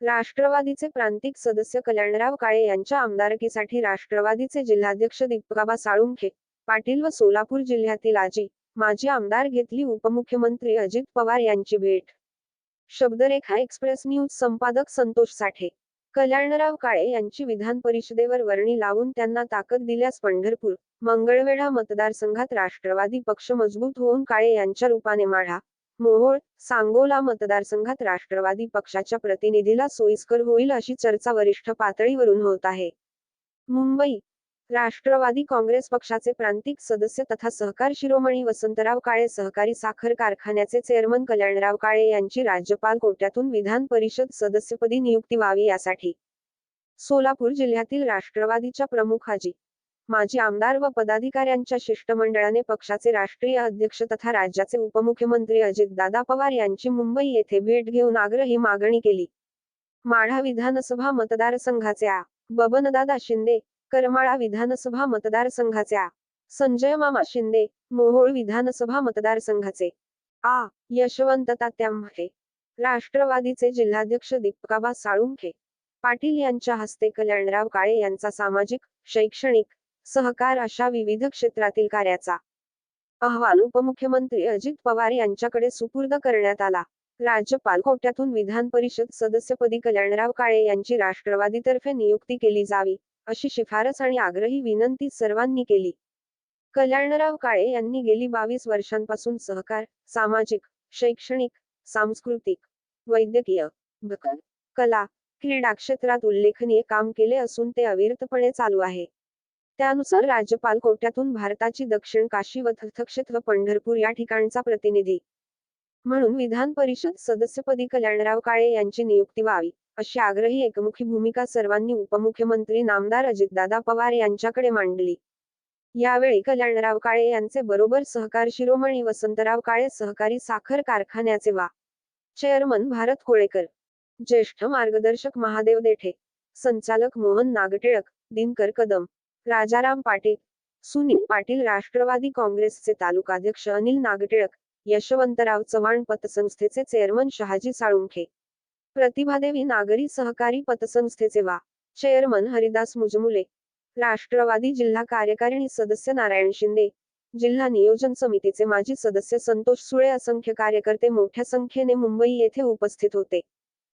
राष्ट्रवादीचे प्रांतिक सदस्य कल्याणराव काळे यांच्या आमदारकीसाठी राष्ट्रवादीचे जिल्हाध्यक्ष दीपकाबा साळुंखे पाटील व सोलापूर जिल्ह्यातील आजी माजी आमदार घेतली उपमुख्यमंत्री अजित पवार यांची भेट. शब्दरेखा एक्सप्रेस न्यूज संपादक संतोष साठे. कल्याणराव काळे यांची विधान परिषदेवर वर्णी लावून त्यांना ताकद दिल्यास पंढरपूर मंगळवेढा मतदारसंघात राष्ट्रवादी पक्ष मजबूत होऊन काळे यांच्या रूपाने माढा मोहोळ सांगोला मतदारसंघात राष्ट्रवादी पक्षाच्या प्रतिनिधीला सोयीस्कर होईल अशी चर्चा वरिष्ठ पातळीवरून होत आहे. मुंबई राष्ट्रवादी काँग्रेस पक्षाचे प्रांतिक सदस्य तथा सहकार शिरोमणी वसंतराव काळे सहकारी साखर कारखान्याचे चेअरमन कल्याणराव काळे यांची राज्यपाल कोट्यातून विधान परिषद सदस्यपदी नियुक्ती व्हावी यासाठी. सोलापूर जिल्ह्यातील राष्ट्रवादीच्या प्रमुख आजी माजी आमदार व पदाधिकाऱ्यांच्या शिष्टमंडळाने पक्षाचे राष्ट्रीय अध्यक्ष तथा राज्याचे उपमुख्यमंत्री अजितदादा पवार यांची मुंबई येथे भेट घेऊन आग्रही मागणी केली. माढा विधानसभा मतदारसंघाचे आ. बबनदादा शिंदे करमाळा विधानसभा मतदारसंघाचे आ. संजय मामा शिंदे मोहोळ विधानसभा मतदारसंघाचे आ. यशवंत तात्यांभे राष्ट्रवादीचे जिल्हाध्यक्ष दीपकाबा साळुंखे पाटील यांच्या हस्ते कल्याणराव काळे यांचा सामाजिक शैक्षणिक सहकार अशा विविध क्षेत्रातील कार्याचा अहवाल उपमुख्यमंत्री अजित पवार यांच्याकडे सुपूर्द करण्यात आला. राज्यपाल कोट्यातून विधान परिषद सदस्यपदी कल्याणराव काळे यांची राष्ट्रवादीतर्फे नियुक्ती केली जावी अशी शिफारस आणि आग्रही विनंती सर्वांनी केली. कल्याणराव काळे यांनी गेली बावीस वर्षांपासून सहकार सामाजिक शैक्षणिक सांस्कृतिक वैद्यकीय कला क्रीडा क्षेत्रात उल्लेखनीय काम केले असून ते अविरतपणे चालू आहे. त्यानुसार राज्यपाल कोट्यातून भारताची दक्षिण काशी व तीर्थक्षेत्र पंढरपूर या ठिकाणचा प्रतिनिधी. म्हणून विधान परिषद सदस्यपदी कल्याणराव काळे यांची नियुक्ती व्हावी अशी आग्रही एकमुखी भूमिका सर्वांनी उपमुख्यमंत्री नामदार अजितदादा पवार यांच्याकडे मांडली. यावेळी कल्याणराव काळे यांचे बरोबर सहकार शिरोमणी वसंतराव काळे सहकारी साखर कारखान्याचे वा. चेअरमन भारत कोळेकर. ज्येष्ठ मार्गदर्शक महादेव देठे. संचालक मोहन नागटिळक. दिनकर कदम. राजाराम पाटील सुनील पाटील राष्ट्रवादी काँग्रेसचे तालुकाध्यक्ष अनिल नागटिळक यशवंतराव चव्हाण पतसंस्थेचे चेअरमन शहाजी साळुंखे. प्रतिभादेवी नागरी सहकारी पतसंस्थेचे वा. चेअरमन हरिदास मुजमुले. राष्ट्रवादी जिल्हा कार्यकारिणी सदस्य नारायण शिंदे. जिल्हा नियोजन समितीचे माजी सदस्य संतोष सुळे असंख्य कार्यकर्ते मोठ्या संख्येने मुंबई येथे उपस्थित होते.